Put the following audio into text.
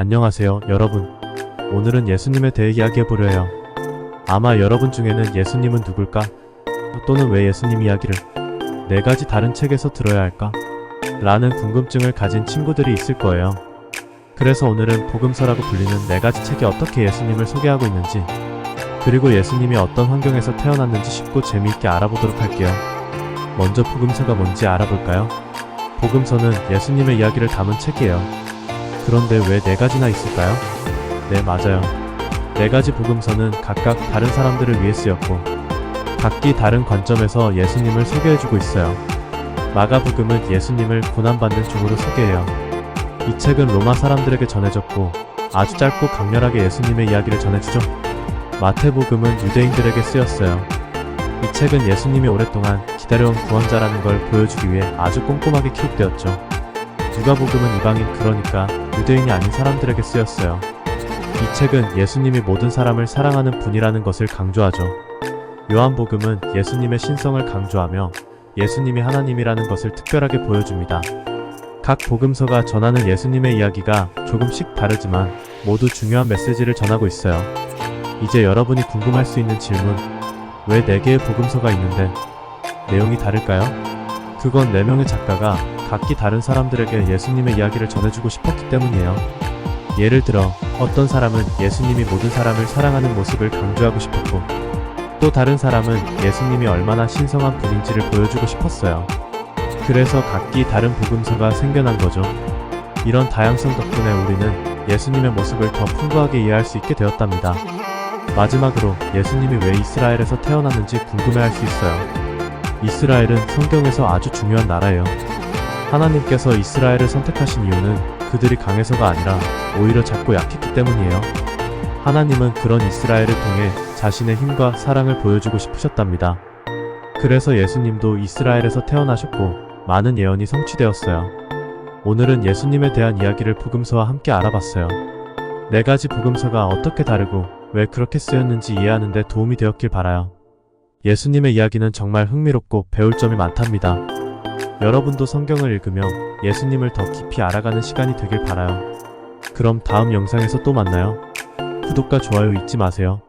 안녕하세요, 여러분. 오늘은 예수님에 대해 이야기해보려 해요. 아마 여러분 중에는 예수님은 누굴까? 또는 왜 예수님 이야기를 네 가지 다른 책에서 들어야 할까? 라는 궁금증을 가진 친구들이 있을 거예요. 그래서 오늘은 복음서라고 불리는 네 가지 책이 어떻게 예수님을 소개하고 있는지, 그리고 예수님이 어떤 환경에서 태어났는지 쉽고 재미있게 알아보도록 할게요. 먼저 복음서가 뭔지 알아볼까요? 복음서는 예수님의 이야기를 담은 책이에요. 그런데 왜 네 가지나 있을까요? 네, 맞아요. 네 가지 복음서는 각각 다른 사람들을 위해 쓰였고, 각기 다른 관점에서 예수님을 소개해주고 있어요. 마가복음은 예수님을 고난받는 종으로 소개해요. 이 책은 로마 사람들에게 전해졌고, 아주 짧고 강렬하게 예수님의 이야기를 전해주죠. 마태복음은 유대인들에게 쓰였어요. 이 책은 예수님이 오랫동안 기다려온 구원자라는 걸 보여주기 위해 아주 꼼꼼하게 기록되었죠. 누가복음은 이방인 그러니까 유대인이 아닌 사람들에게 쓰였어요. 이 책은 예수님이 모든 사람을 사랑하는 분이라는 것을 강조하죠. 요한복음은 예수님의 신성을 강조하며 예수님이 하나님이라는 것을 특별하게 보여줍니다. 각 복음서가 전하는 예수님의 이야기가 조금씩 다르지만 모두 중요한 메시지를 전하고 있어요. 이제 여러분이 궁금할 수 있는 질문, 왜 4개의 복음서가 있는데 내용이 다를까요? 그건 4명의 작가가 각기 다른 사람들에게 예수님의 이야기를 전해주고 싶었기 때문이에요. 예를 들어 어떤 사람은 예수님이 모든 사람을 사랑하는 모습을 강조하고 싶었고 또 다른 사람은 예수님이 얼마나 신성한 분인지를 보여주고 싶었어요. 그래서 각기 다른 복음서가 생겨난 거죠. 이런 다양성 덕분에 우리는 예수님의 모습을 더 풍부하게 이해할 수 있게 되었답니다. 마지막으로 예수님이 왜 이스라엘에서 태어났는지 궁금해할 수 있어요. 이스라엘은 성경에서 아주 중요한 나라예요. 하나님께서 이스라엘을 선택하신 이유는 그들이 강해서가 아니라 오히려 작고 약했기 때문이에요. 하나님은 그런 이스라엘을 통해 자신의 힘과 사랑을 보여주고 싶으셨답니다. 그래서 예수님도 이스라엘에서 태어나셨고 많은 예언이 성취되었어요. 오늘은 예수님에 대한 이야기를 복음서와 함께 알아봤어요. 네 가지 복음서가 어떻게 다르고 왜 그렇게 쓰였는지 이해하는 데 도움이 되었길 바라요. 예수님의 이야기는 정말 흥미롭고 배울 점이 많답니다. 여러분도 성경을 읽으며 예수님을 더 깊이 알아가는 시간이 되길 바라요. 그럼 다음 영상에서 또 만나요. 구독과 좋아요 잊지 마세요.